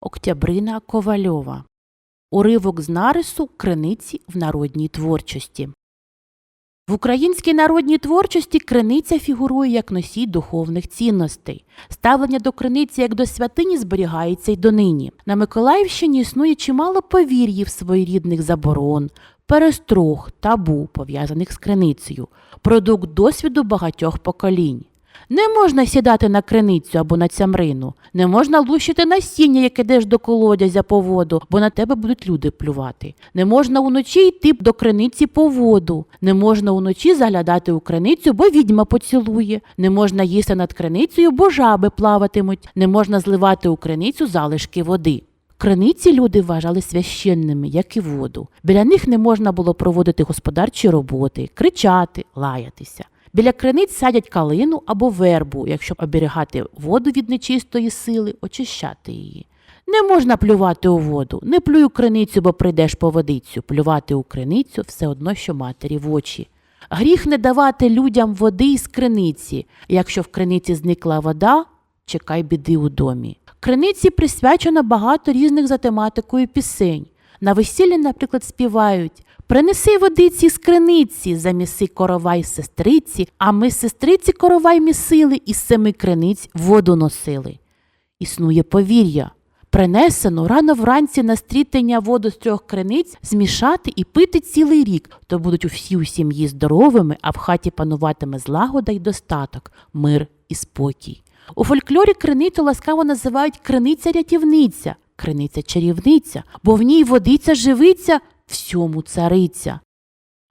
Октябрина Ковальова. Уривок з нарису Криниці в народній творчості. В українській народній творчості криниця фігурує як носій духовних цінностей. Ставлення до криниці як до святині зберігається й донині. На Миколаївщині існує чимало повір'їв своєрідних заборон, перестрог, табу, пов'язаних з криницею, продукт досвіду багатьох поколінь. Не можна сідати на криницю або на цямрину, не можна лущити насіння, як ідеш до колодязя по воду, бо на тебе будуть люди плювати. Не можна уночі йти до криниці по воду, не можна уночі заглядати у криницю, бо відьма поцілує. Не можна їсти над криницею, бо жаби плаватимуть. Не можна зливати у криницю залишки води. Криниці люди вважали священними, як і воду. Біля них не можна було проводити господарчі роботи, кричати, лаятися. Біля криниць садять калину або вербу, якщо оберігати воду від нечистої сили, очищати її. Не можна плювати у воду, не плюй у криницю, бо прийдеш по водицю. Плювати у криницю все одно, що матері в очі. Гріх не давати людям води із криниці. Якщо в криниці зникла вода, чекай біди у домі. Криниці присвячено багато різних за тематикою пісень. На весіллі, наприклад, співають Принеси водиці з криниці, заміси коровай сестриці, а ми сестриці коровай місили і з семи криниць воду носили. Існує повір'я. Принесено рано вранці на стрітення воду з трьох криниць змішати і пити цілий рік, то будуть усі у сім'ї здоровими, а в хаті пануватиме злагода й достаток, мир і спокій. У фольклорі криницю ласкаво називають криниця-рятівниця, криниця-чарівниця, бо в ній водиця живиться, всьому цариця.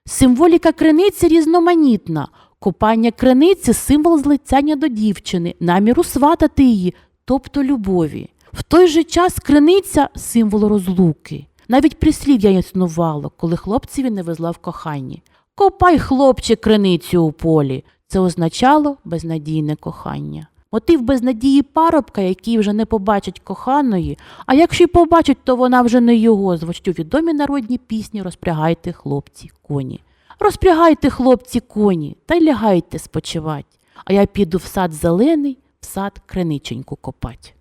Символіка криниці різноманітна. Купання криниці символ злицяння до дівчини, наміру сватати її, тобто любові. В той же час криниця символ розлуки. Навіть прислів'я існувало, коли хлопцеві не везла в коханні. Копай, хлопче, криницю у полі. Це означало безнадійне кохання. Мотив безнадії парубка, який вже не побачить коханої, а якщо й побачить, то вона вже не його, звучтю відомі народні пісні Розпрягайте, хлопці, коні. Розпрягайте, хлопці, коні, та й лягайте спочивать. А я піду в сад зелений, в сад криниченьку копать.